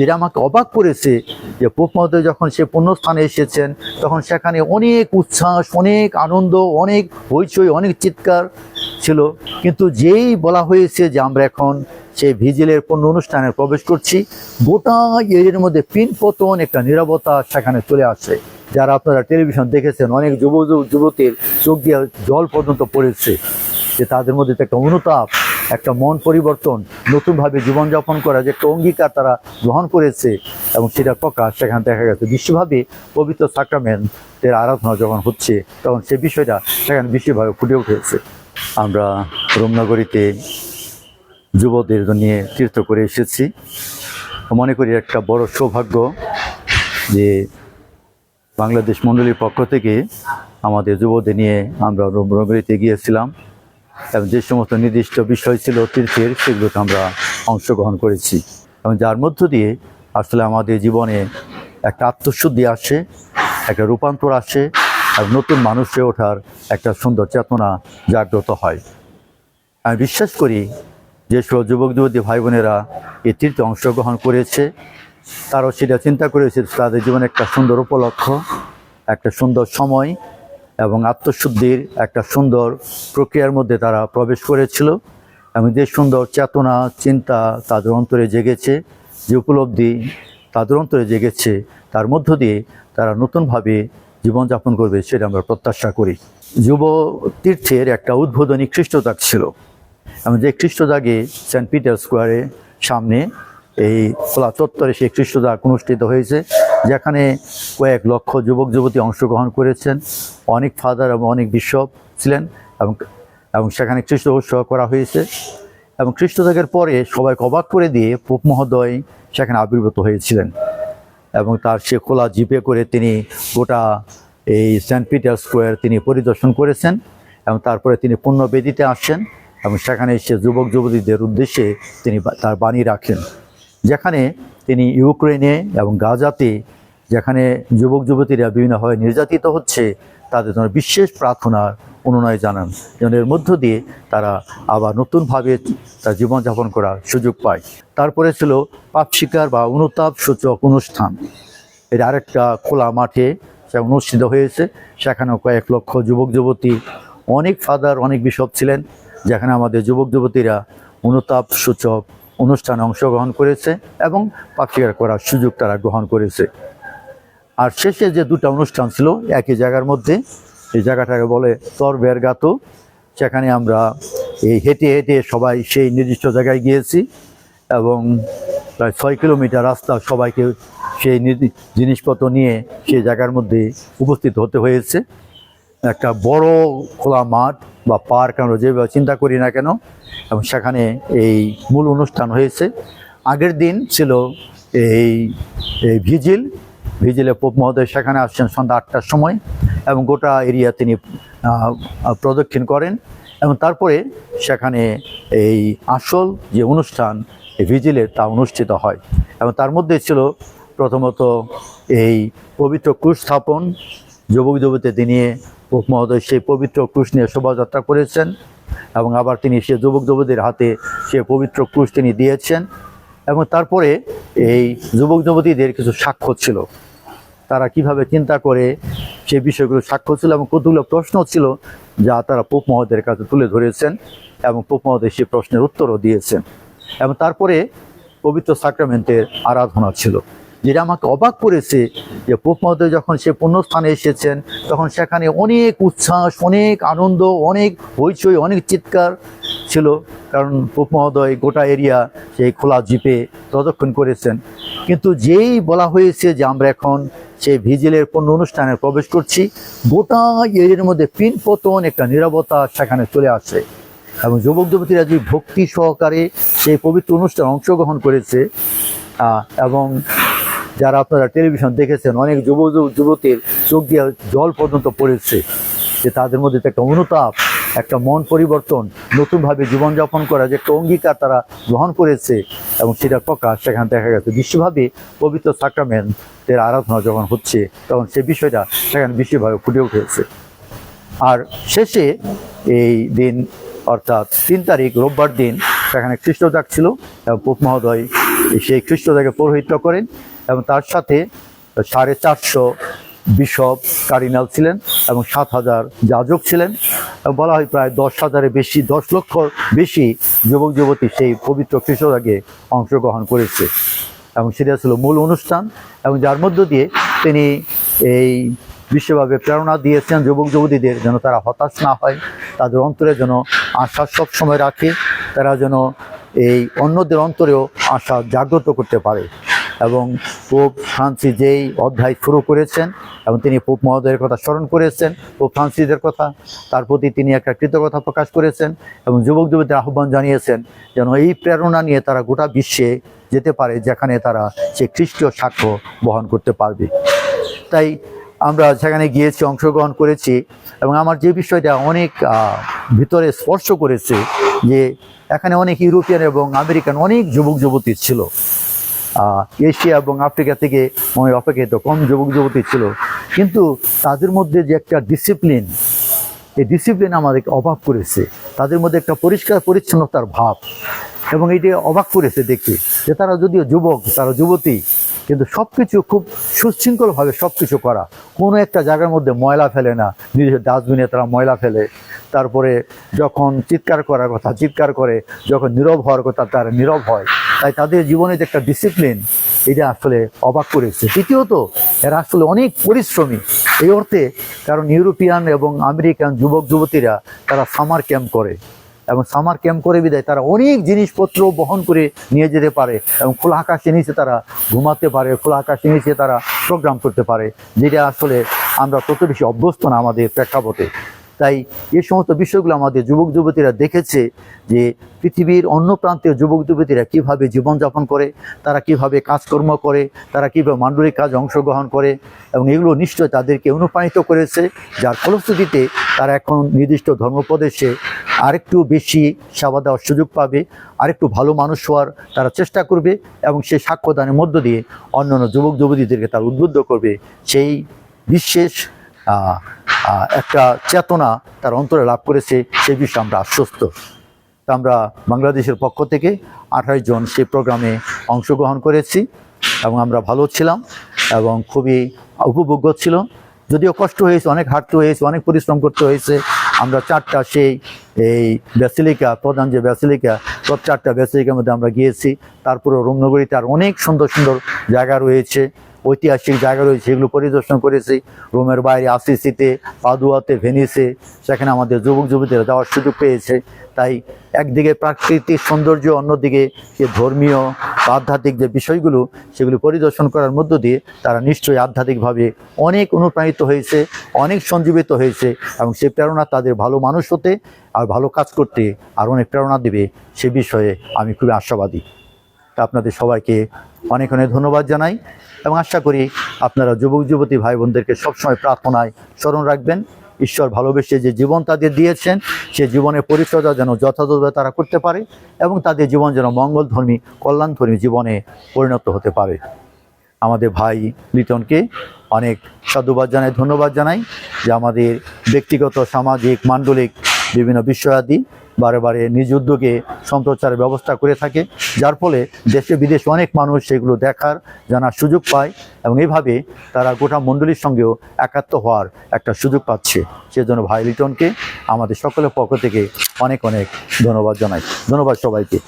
যেটা আমাকে অবাক করেছে যে পোপ মহোদয় যখন সে পুণ্যস্থানে এসেছেন, তখন সেখানে অনেক উচ্ছ্বাস, অনেক আনন্দ, অনেক হইচই, অনেক চিৎকার ছিল। কিন্তু যেই বলা হয়েছে যে আমরা এখন সেই ভিজিলের পণ্য অনুষ্ঠানে প্রবেশ করছি, গোটা এর মধ্যে পিন পতন একটা নিরবতা সেখানে চলে আসে। যারা আপনারা টেলিভিশন দেখেছেন, অনেক যুব- যুবতীর চোখ দিয়ে জল পর্যন্ত পড়েছে যে তাদের মধ্যে একটা অনুতাপ একটা মন পরিবর্তন, নতুনভাবে জীবনযাপন করা যে একটা অঙ্গীকার তারা গ্রহণ করেছে এবং সেটা প্রকাশ, সেখানে দেখা গেছে বিশ্বভাবে পবিত্র সাক্রামেন্টের আরাধনা যখন হচ্ছে, তখন সে বিষয়টা সেখানে বিশ্বভাবে ফুটে উঠেছে। আমরা রোমনগরীতে যুবদের নিয়ে তীর্থ করে এসেছি। মনে করি একটা বড় সৌভাগ্য যে বাংলাদেশ মণ্ডলীর পক্ষ থেকে আমাদের যুবদের নিয়ে আমরা রোমনগরীতে গিয়েছিলাম। এবং যে সমস্ত নির্দিষ্ট বিষয় ছিল তীর্থের, সেগুলোতে আমরা অংশগ্রহণ করেছি। এবং যার মধ্য দিয়ে আসলে আমাদের জীবনে একটা আত্মশুদ্ধি আসে, একটা রূপান্তর আসে, আর নতুন মানুষ হয়ে ওঠার একটা সুন্দর চেতনা জাগ্রত হয়। আমি বিশ্বাস করি যে সব যুবক, যুবতী ভাই বোনেরা এই তীর্থে অংশগ্রহণ করেছে। তারাও সেটা চিন্তা করেছে তাদের জীবনে একটা সুন্দর উপলক্ষ, একটা সুন্দর সময় এবং আত্মশুদ্ধির একটা সুন্দর প্রক্রিয়ার মধ্যে তারা প্রবেশ করেছিল এবং যে সুন্দর চেতনা, চিন্তা তাদের অন্তরে জেগেছে, যে উপলব্ধি তাদের অন্তরে জেগেছে, তার মধ্য দিয়ে তারা নতুনভাবে জীবনযাপন করবে সেটা আমরা প্রত্যাশা করি। যুব তীর্থের একটা উদ্বোধনী খ্রিস্টদাগ ছিল। এবং যে খ্রিস্টদাগে সেন্ট পিটার স্কোয়ারে সামনে এই খোলা চত্বরে সেই খ্রিস্টদাগ অনুষ্ঠিত হয়েছে। যেখানে কয়েক লক্ষ যুবক যুবতী অংশগ্রহণ করেছেন, অনেক ফাদার এবং অনেক বিশপ ছিলেন এবং এবং সেখানে খ্রিস্ট উৎসব করা হয়েছে এবং খ্রিস্টদাগের পরে সবাইকে অবাক করে দিয়ে পোপ মহোদয় সেখানে আবির্ভূত হয়েছিলেন এবং তার সে খোলা জিপে করে তিনি গোটা এই সেন্ট পিটার স্কোয়ার তিনি পরিদর্শন করেছেন এবং তারপরে তিনি পুণ্যবেদিতে আসেন এবং সেখানে সে যুবক যুবতীদের উদ্দেশ্যে তিনি তার বাণী রাখেন। যেখানে তিনি ইউক্রেনে এবং গাজাতে, যেখানে যুবক, যুবতীরা বিভিন্নভাবে নির্যাতিত হচ্ছে, তাদের জন্য বিশেষ প্রার্থনার অনুনয় জানান। যেন এর মধ্য দিয়ে তারা আবার নতুনভাবে তার জীবনযাপন করার সুযোগ পায়। তারপরে ছিল পাপ শিকার বা অনুতাপ সূচক অনুষ্ঠান। এর আরেকটা খোলা মাঠে সে অনুষ্ঠিত হয়েছে। সেখানেও কয়েক লক্ষ যুবক, যুবতী, অনেক ফাদার, অনেক বিশপ ছিলেন। যেখানে আমাদের যুবক, যুবতীরা অনুতাপ সূচক অনুষ্ঠানে অংশগ্রহণ করেছে এবং শিকার করার সুযোগ তারা গ্রহণ করেছে। আর শেষে যে দুটো অনুষ্ঠান ছিল, একই জায়গার মধ্যে, এই জায়গাটাকে বলে তরবের গাতো সেখানে আমরা এই হেঁটে হেঁটে সবাই সেই নির্দিষ্ট জায়গায় গিয়েছি এবং প্রায় ছয় কিলোমিটার রাস্তা সবাইকে সেই জিনিসপত্র নিয়ে সেই জায়গার মধ্যে উপস্থিত হতে হয়েছে। একটা বড় খোলা মাঠ বা পার্ক আমরা যেভাবে চিন্তা করি না কেন, এবং সেখানে এই মূল অনুষ্ঠান হয়েছে। আগের দিন ছিল এই এই ভিজিল, ভিজিলে পোপ মহোদয় সেখানে আসছেন সন্ধ্যা আটটার সময়, এবং গোটা এরিয়া তিনি প্রদক্ষিণ করেন, এবং তারপরে সেখানে এই আসল যে অনুষ্ঠান, এই ভিজিলের তা অনুষ্ঠিত হয়। এবং তার মধ্যে ছিল প্রথমত এই পবিত্র ক্রুশ স্থাপন যুবক যুবতীদের নিয়ে মহোদয় সেই পবিত্র ক্রুশ নিয়ে শোভাযাত্রা করেছেন এবং আবার তিনি সে যুবক যুবতীর হাতে সে পবিত্র ক্রুশ তিনি দিয়েছেন এবং তারপরে এই যুবক যুবতীদের কিছু সাক্ষ্য ছিল। তারা কীভাবে চিন্তা করে সেই বিষয়গুলো সাক্ষ্য ছিল এবং কতগুলো প্রশ্ন ছিল যা তারা পোপ মহোদয়ের কাছে তুলে ধরেছেন এবং পোপ মহোদয় সেই প্রশ্নের উত্তরও দিয়েছেন। এবং তারপরে পবিত্র সাক্রামেন্টের আরাধনা ছিল। যেটা আমাকে অবাক করেছে যে পোপ মহোদয় যখন সে পুণ্যস্থানে এসেছেন, তখন সেখানে অনেক উচ্ছ্বাস, অনেক আনন্দ, অনেক হইচই, অনেক চিৎকার ছিল। কারণ পোপ মহোদয় গোটা এরিয়া সেই খোলা জিপে প্রদক্ষিণ করেছেন। কিন্তু যেই বলা হয়েছে যে আমরা এখন সেই ভিজিলের পণ্য অনুষ্ঠানে প্রবেশ করছি, গোটা এরিয়ার মধ্যে পিন পতন একটা নিরবতা সেখানে চলে আসে। এবং যুবক যুবতীরা যে ভক্তি সহকারে সেই পবিত্র অনুষ্ঠানে অংশগ্রহণ করেছে এবং যারা আপনারা টেলিভিশন দেখেছেন, অনেক যুব যুব- যুবতীর চোখ দিয়ে জল পর্যন্ত পড়েছে, যে তাদের মধ্যে একটা অনুতাপ, একটা মন পরিবর্তন, নতুনভাবে জীবনযাপন করা যে একটা অঙ্গীকার তারা গ্রহণ করেছে এবং সেটা প্রকাশ, সেখানে দেখা গেছে বিশ্বভাবে পবিত্র সাক্রামেন্টের আরাধনা যখন হচ্ছে, তখন সে বিষয়টা সেখানে বিশ্বভাবে ফুটে উঠেছে। আর শেষে এই দিন, অর্থাৎ তিন তারিখ, রোববার দিন, সেখানে খ্রিস্টজাক ছিল এবং পোপ মহোদয় সেই খ্রিস্টদেরকে পৌরোহিত্য করেন। এবং তার সাথে সাড়ে চারশো বিশপ কার্ডিনাল ছিলেন এবং সাত হাজার যাজক ছিলেন। এবং বলা হয় প্রায় দশ হাজারের বেশি, দশ লক্ষর বেশি যুবক, যুবতী সেই পবিত্র খ্রিস্টদাকে অংশগ্রহণ করেছে। এবং সেটা ছিল মূল অনুষ্ঠান এবং যার মধ্য দিয়ে তিনি এই বিশ্বভাবে প্রেরণা দিয়েছেন যুবক, যুবতীদের যেন তারা হতাশ না হয়, তাদের অন্তরে যেন আশা সবসময় রাখে, তারা যেন এই অন্যদের অন্তরেও আশা জাগ্রত করতে পারে। এবং পোপ ফ্রান্সিস যেই অধ্যায় শুরু করেছেন এবং তিনি পোপ মহোদয়ের কথা স্মরণ করেছেন, পোপ ফ্রান্সিসের কথা, তার প্রতি তিনি একটা কৃতজ্ঞতা প্রকাশ করেছেন এবং যুবক যুবতীদের আহ্বান জানিয়েছেন যেন এই প্রেরণা নিয়ে তারা গোটা বিশ্বে যেতে পারে যেখানে তারা সে খ্রিস্টীয় সাক্ষ্য বহন করতে পারবে। তাই আমরা সেখানে গিয়েছি, অংশগ্রহণ করেছি এবং আমার যে বিষয়টা অনেক ভিতরে স্পর্শ করেছে যে এখানে অনেক ইউরোপিয়ান এবং আমেরিকান অনেক যুবক যুবতী ছিল। এশিয়া এবং আফ্রিকা থেকে মনে অপেক্ষিত কম যুবক যুবতী ছিল। কিন্তু তাদের মধ্যে যে একটা ডিসিপ্লিন এই ডিসিপ্লিন আমাদেরকে অভাব করেছে। তাদের মধ্যে একটা পরিষ্কার পরিচ্ছন্নতার ভাব এবং এটি অবাক করেছে দেখে যে তারা যদিও যুবক, তারা যুবতী, কিন্তু সব কিছু খুব সুশৃঙ্খলভাবে সব কিছু করা। কোনো একটা জায়গার মধ্যে ময়লা ফেলে না। নিজের ডাস্টবিনে তারা ময়লা ফেলে। তারপরে যখন চিৎকার করার কথা, চিৎকার করে, যখন নীরব হওয়ার কথা, তারা নীরব হয়। তাই তাদের জীবনে যে একটা ডিসিপ্লিন এটা আসলে অবাক করেছে। তৃতীয়ত এরা আসলে অনেক পরিশ্রমী। এই অর্থে কারণ ইউরোপিয়ান এবং আমেরিকান যুবক, যুবতীরা তারা সামার ক্যাম্প করে। এবং সামার ক্যাম্প করে বিদায় তারা অনেক জিনিসপত্র বহন করে নিয়ে যেতে পারে এবং খোলা আকাশের নিচে তারা ঘুমাতে পারে, খোলা আকাশের নিচে তারা প্রোগ্রাম করতে পারে, যেটা আসলে আমরা তত বেশি অভ্যস্ত না আমাদের প্রেক্ষাপটে। তাই এই সমস্ত বিষয়গুলো আমাদের যুবক যুবতীরা দেখেছে যে পৃথিবীর অন্য প্রান্তীয় যুবক যুবতীরা কীভাবে জীবনযাপন করে, তারা কীভাবে কাজকর্ম করে, তারা কীভাবে মান্ডলিক কাজ অংশগ্রহণ করে এবং এগুলো নিশ্চয় তাদেরকে অনুপ্রাণিত করেছে। যার ফলশ্রুতিতে তারা এখন নির্দিষ্ট ধর্মপ্রদেশে আরেকটু বেশি সেবা দেওয়ার সুযোগ পাবে, আরেকটু ভালো মানুষ হওয়ার তারা চেষ্টা করবে এবং সেই সাক্ষ্যদানের মধ্য দিয়ে অন্যান্য যুবক যুবতীদেরকে তারা উদ্বুদ্ধ করবে। সেই বিশেষ একটা চেতনা তার অন্তরে লাভ করেছে, সেই বিষয়ে আমরা আশ্বস্ত। আমরা বাংলাদেশের পক্ষ থেকে আঠাশ জন সেই প্রোগ্রামে অংশগ্রহণ করেছি এবং আমরা ভালো ছিলাম এবং খুবই উপভোগ্য ছিল। যদিও কষ্ট হয়েছে, অনেক হাঁটতে হয়েছে, অনেক পরিশ্রম করতে হয়েছে। আমরা চারটা সেই এই ব্যাসিলিকা, প্রধান যে ব্যাসিলিকা, সব চারটা ব্যাসিলিকার মধ্যে আমরা গিয়েছি। তারপরে রোমনগরীতে আর অনেক সুন্দর সুন্দর জায়গা রয়েছে। ঐতিহাসিক জায়গা রয়েছে, সেগুলো পরিদর্শন করেছি। রোমের বাইরে আসিসিতে পাদুয়াতে, ভেনিসে, সেখানে আমাদের যুবক যুবতীরা যাওয়ার সুযোগ পেয়েছে। তাই একদিকে প্রাকৃতিক সৌন্দর্য, অন্যদিকে যে ধর্মীয় বা আধ্যাত্মিক যে বিষয়গুলো, সেগুলো পরিদর্শন করার মধ্য দিয়ে তারা নিশ্চয়ই আধ্যাত্মিকভাবে অনেক অনুপ্রাণিত হয়েছে, অনেক সঞ্জীবিত হয়েছে এবং সেই প্রেরণা তাদের ভালো মানুষ হতে আর ভালো কাজ করতে আর অনেক প্রেরণা দেবে সে বিষয়ে আমি খুবই আশাবাদী। আপনাদের সবাইকে অনেক অনেক ধন্যবাদ জানাই এবং আশা করি আপনারা যুবক, যুবতী ভাই বোনদেরকে সবসময় প্রার্থনায় স্মরণ রাখবেন। ঈশ্বর ভালোবেসে যে জীবন তাদের দিয়েছেন, সে জীবনের পরিচর্যা যেন যথাযথভাবে তারা করতে পারে এবং তাদের জীবন যেন মঙ্গলধর্মী, কল্যাণধর্মী জীবনে পরিণত হতে পারে। আমাদের ভাই লিটনকে অনেক সাধুবাদ জানাই, ধন্যবাদ জানাই যে আমাদের ব্যক্তিগত, সামাজিক মান্ডলিক বিভিন্ন বিষয়াদি বারে বারে নিজ উদ্যোগে সম্প্রচারের ব্যবস্থা করে থাকে। যার ফলে দেশে বিদেশে অনেক মানুষ সেগুলো দেখার, জানার সুযোগ পায় এবং এইভাবে তারা গোটা মণ্ডলীর সঙ্গেও একাত্ম হওয়ার একটা সুযোগ পাচ্ছে। সেজন্য ভাই লিটনকে আমাদের সকলের পক্ষ থেকে অনেক অনেক ধন্যবাদ জানাই। ধন্যবাদ সবাইকে।